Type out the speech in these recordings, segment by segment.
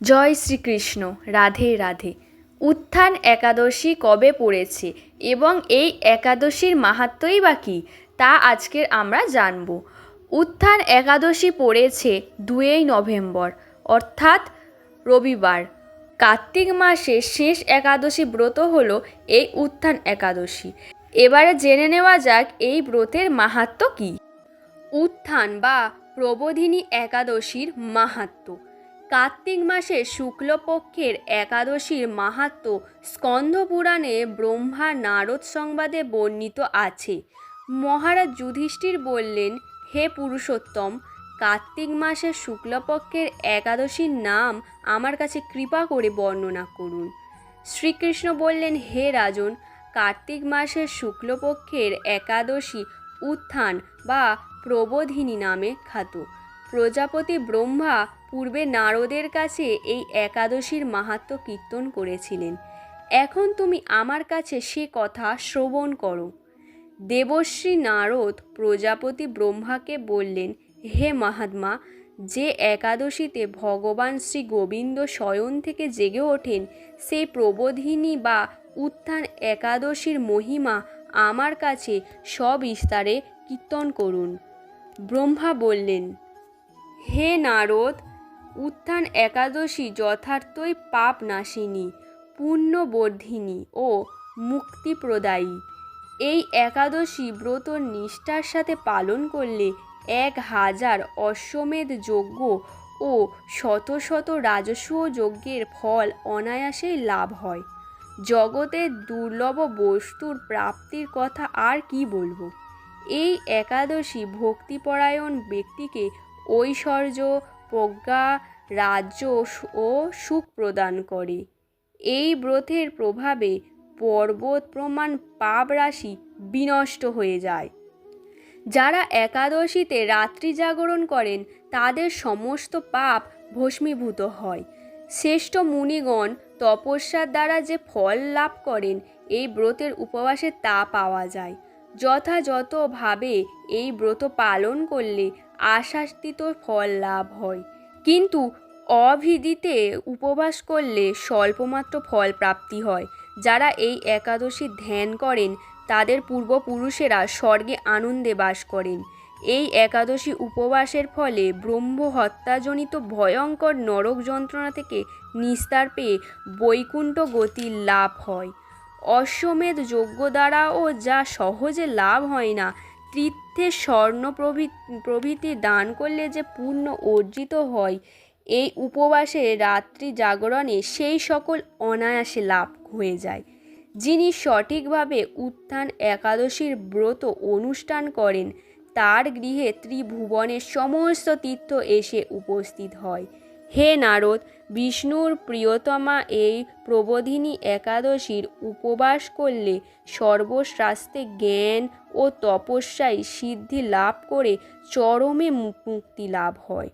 জয় শ্রীকৃষ্ণ, রাধে রাধে। উত্থান একাদশী কবে পড়েছে এবং এই একাদশীর মাহাত্ম্যই বা কী, তা আজকের আমরা জানব। উত্থান একাদশী পড়েছে দুই নভেম্বর, অর্থাৎ রবিবার। কার্তিক মাসের শেষ একাদশী ব্রত হল এই উত্থান একাদশী। এবারে জেনে নেওয়া যাক এই ব্রতের মাহাত্ম্য কী। উত্থান বা প্রবোধিনী একাদশীর মাহাত্ম্য কার্তিক মাসের শুক্লপক্ষের একাদশীর মাহাত্ম্য স্কন্ধপুরাণে ব্রহ্মা নারদ সংবাদে বর্ণিত আছে। মহারাজ যুধিষ্ঠির বললেন, হে পুরুষোত্তম, কার্তিক মাসের শুক্লপক্ষের একাদশীর নাম আমার কাছে কৃপা করে বর্ণনা করুন। শ্রীকৃষ্ণ বললেন, হে রাজন, কার্তিক মাসের শুক্লপক্ষের একাদশী উত্থান বা প্রবোধিনী নামে খ্যাত। প্রজাপতি ব্রহ্মা পূর্বে নারদের কাছে এই একাদশীর মাহাত্ম্য কীর্তন করেছিলেন। এখন তুমি আমার কাছে সে কথা শ্রবণ করো। দেবশ্রী নারদ প্রজাপতি ব্রহ্মাকে বললেন, হে মহাত্মা, যে একাদশীতে ভগবান শ্রী গোবিন্দ শয়ন থেকে জেগে ওঠেন, সেই প্রবোধিনী বা উত্থান একাদশীর মহিমা আমার কাছে সবিস্তারে কীর্তন করুন। ব্রহ্মা বললেন হে নারদ, উত্থান একাদশী যথার্থই পাপ নাশিনী, পুণ্যবর্ধিনী ও মুক্তিপ্রদায়ী। এই একাদশী ব্রত নিষ্ঠার সাথে পালন করলে এক হাজার অশ্বমেধ যজ্ঞ ও শত শত রাজস্ব যজ্ঞের ফল অনায়াসেই লাভ হয়। জগতের দুর্লভ বস্তুর প্রাপ্তির কথা আর কি বলব? এই একাদশী ভক্তিপরায়ণ ব্যক্তিকে ঐশ্বর্য, প্রজ্ঞা, রাজ্য ও সুখ প্রদান করে। এই ব্রতের প্রভাবে পর্বত প্রমাণ পাপ রাশি বিনষ্ট হয়ে যায়। যারা একাদশীতে রাত্রি জাগরণ করেন, তাদের সমস্ত পাপ ভস্মীভূত হয়। শ্রেষ্ঠ মুনিগণ তপস্যার দ্বারা যে ফল লাভ করেন, এই ব্রতের উপবাসে তা পাওয়া যায়। যথাযথভাবে এই ব্রত পালন করলে আশাস্তিত ফল লাভ হয়। কিন্তু অভিদিতে উপবাস করলে স্বল্পমাত্র ফল প্রাপ্তি হয়। যারা এই একাদশী ধ্যান করেন, তাদের পূর্বপুরুষেরা স্বর্গে আনন্দে বাস করেন। এই একাদশী উপবাসের ফলে ব্রহ্ম হত্যাজনিত ভয়ঙ্কর নরক যন্ত্রণা থেকে নিস্তার পেয়ে বৈকুণ্ঠ গতির লাভ হয়। অশ্বমেধ যজ্ঞ দ্বারাও যা সহজে লাভ হয় না তীর্থে স্বর্ণ প্রভৃতি দান করলে যে পুণ্য অর্জিত হয়, এই উপবাসে রাত্রি জাগরণে সেই সকল অনায়াসে লাভ হয়ে যায়। যিনি সঠিকভাবে উত্থান একাদশীর ব্রত অনুষ্ঠান করেন, তার গৃহে ত্রিভুবনের সমস্ত তীর্থ এসে উপস্থিত হয়। হে নারদ, বিষ্ণুর প্রিয়তমা এই প্রবোধিনী একাদশীর উপবাস করলে সর্বশাস্ত্রে জ্ঞান ও তপস্যায় সিদ্ধি লাভ করে চরমে মুক্তি লাভ হয়।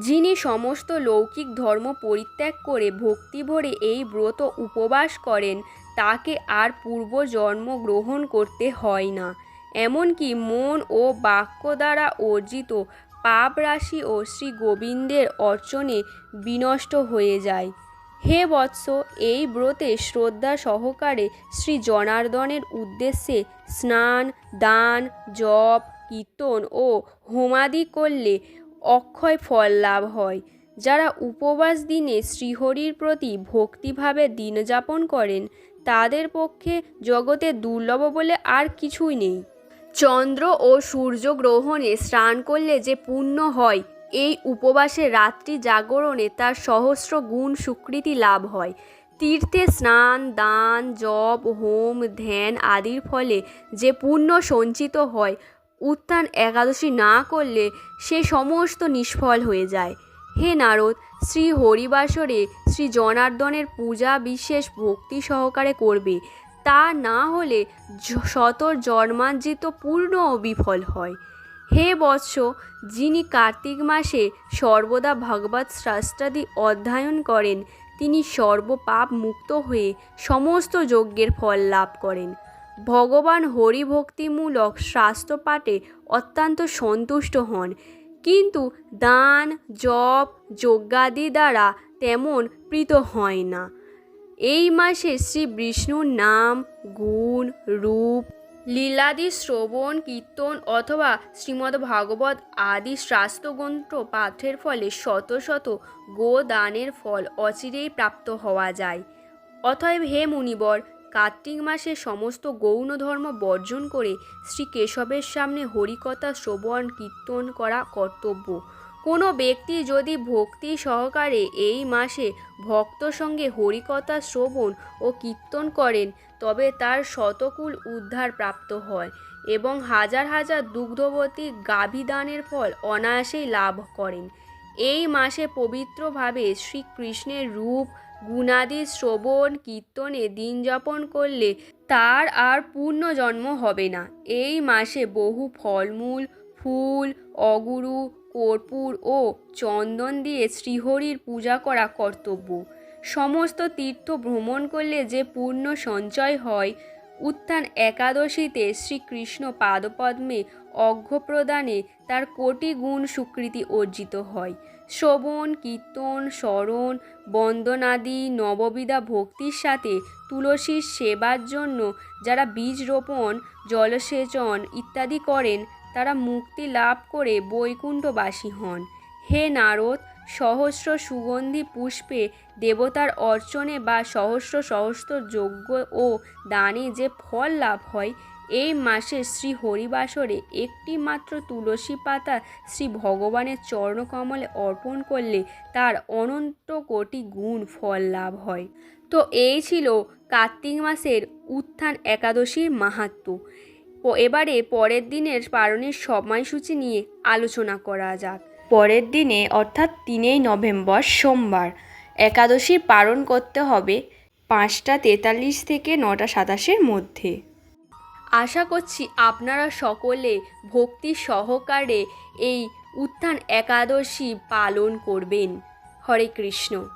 যিনি সমস্ত লৌকিক ধর্ম পরিত্যাগ করে ভক্তি ভরে এই ব্রত উপবাস করেন, তাকে আর পূর্ব জন্ম গ্রহণ করতে হয় না। এমনকি মন ও বাক্য দ্বারা অর্জিত পাপ রাশি ও শ্রী গোবিন্দের অর্চনে বিনষ্ট হয়ে যায়। হে বৎস, এই ব্রতে শ্রদ্ধা সহকারে শ্রী জনার্দনের উদ্দেশ্যে স্নান, দান, জপ, কীর্তন ও হোমাদি করলে অক্ষয় ফল লাভ হয়। যারা উপবাস দিনে শ্রীহরির প্রতি ভক্তিভাবে দিন যাপন করেন, তাদের পক্ষে জগতে দুর্লভ বলে আর কিছুই নেই। চন্দ্র ও সূর্য গ্রহণে স্নান করলে যে পুণ্য হয় এই উপবাসে রাত্রি জাগরণে তার সহস্র গুণ স্বীকৃতি লাভ হয়। তীর্থে স্নান, দান, জপ, হোম, ধ্যান আদির ফলে যে পুণ্য সঞ্চিত হয়, উত্থান একাদশী না করলে সে সমস্ত নিষ্ফল হয়ে যায়। হে নারদ, শ্রী হরিবাসরে শ্রী জনার্দনের পূজা বিশেষ ভক্তি সহকারে করবে। তা না হলে শতর জন্মার্জিত পূর্ণ বিফল হয়। হে বৎস, যিনি কার্তিক মাসে সর্বদা ভগবত শাস্ত্রাদি অধ্যয়ন করেন, তিনি সর্বপাপ মুক্ত হয়ে সমস্ত যজ্ঞের ফল লাভ করেন। ভগবান হরিভক্তিমূলক শাস্ত্র পাঠে অত্যন্ত সন্তুষ্ট হন। কিন্তু দান, জপ, যজ্ঞাদি দ্বারা তেমন প্রীত হয় না। এই মাসে শ্রী বিষ্ণুর নাম, গুণ, রূপ লীলাদি, শ্রবণ, কীর্তন অথবা শ্রীমদ্ ভাগবত আদি শাস্ত্রগ্রন্থ পাঠের ফলে শত শত গোদানের ফল অচিরেই প্রাপ্ত হওয়া যায়। অতএব হে মুনিবর, কার্তিক মাসে সমস্ত গৌণ ধর্ম বর্জন করে শ্রী কেশবের সামনে হরিকথা, শ্রবণ, কীর্তন করা কর্তব্য। কোনো ব্যক্তি যদি ভক্তি সহকারে এই মাসে ভক্ত সঙ্গে হরিকথা শ্রবণ ও কীর্তন করেন, তবে তার শতকুল উদ্ধার প্রাপ্ত হয় এবং হাজার হাজার দুগ্ধবতী গাভীদানের ফল অনায়াসেই লাভ করেন। এই মাসে পবিত্রভাবে শ্রীকৃষ্ণের রূপ, গুণাদি শ্রবণ, কীর্তনে দিন যাপন করলে তার আর পূর্ণ জন্ম হবে না। এই মাসে বহু ফলমূল ফুল, অগুরু, কর্পূর ও চন্দন দিয়ে শ্রীহরির পূজা করা কর্তব্য। সমস্ত তীর্থ ভ্রমণ করলে যে পূর্ণ সঞ্চয় হয়, উত্থান একাদশীতে শ্রীকৃষ্ণ পাদপদ্মে অর্ঘ্যপ্রদানে তার কোটি গুণ স্বীকৃতি অর্জিত হয়। শ্রবণ, কীর্তন, স্মরণ, বন্দনাদি, নববিধা ভক্তির সাথে তুলসীর সেবার জন্য যারা বীজ রোপণ, জলসেচন ইত্যাদি করেন তারা মুক্তি লাভ করে বৈকুণ্ঠবাসী হন। হে নারদ, সহস্র সুগন্ধি পুষ্পে দেবতার অর্চনে বা সহস্র সহস্র যজ্ঞ ও দানে যে ফল লাভ হয়, এই মাসে শ্রী হরিবাসরে একটি মাত্র তুলসী পাতা শ্রী ভগবানের চরণকমলে অর্পণ করলে তার অনন্ত কোটি গুণ ফল লাভ হয়। তো এই ছিল কার্তিক মাসের উত্থান একাদশীর মাহাত্ম্য ও এবারে পরের দিনের পালনের সময়সূচি নিয়ে আলোচনা করা যাক। পরের দিনে, অর্থাৎ তিনই নভেম্বর, সোমবার, একাদশী পালন করতে হবে পাঁচটা তেতাল্লিশ থেকে নটা সাতাশের মধ্যে। আশা করছি আপনারা সকলে ভক্তি সহকারে এই উত্থান একাদশী পালন করবেন। হরে কৃষ্ণ।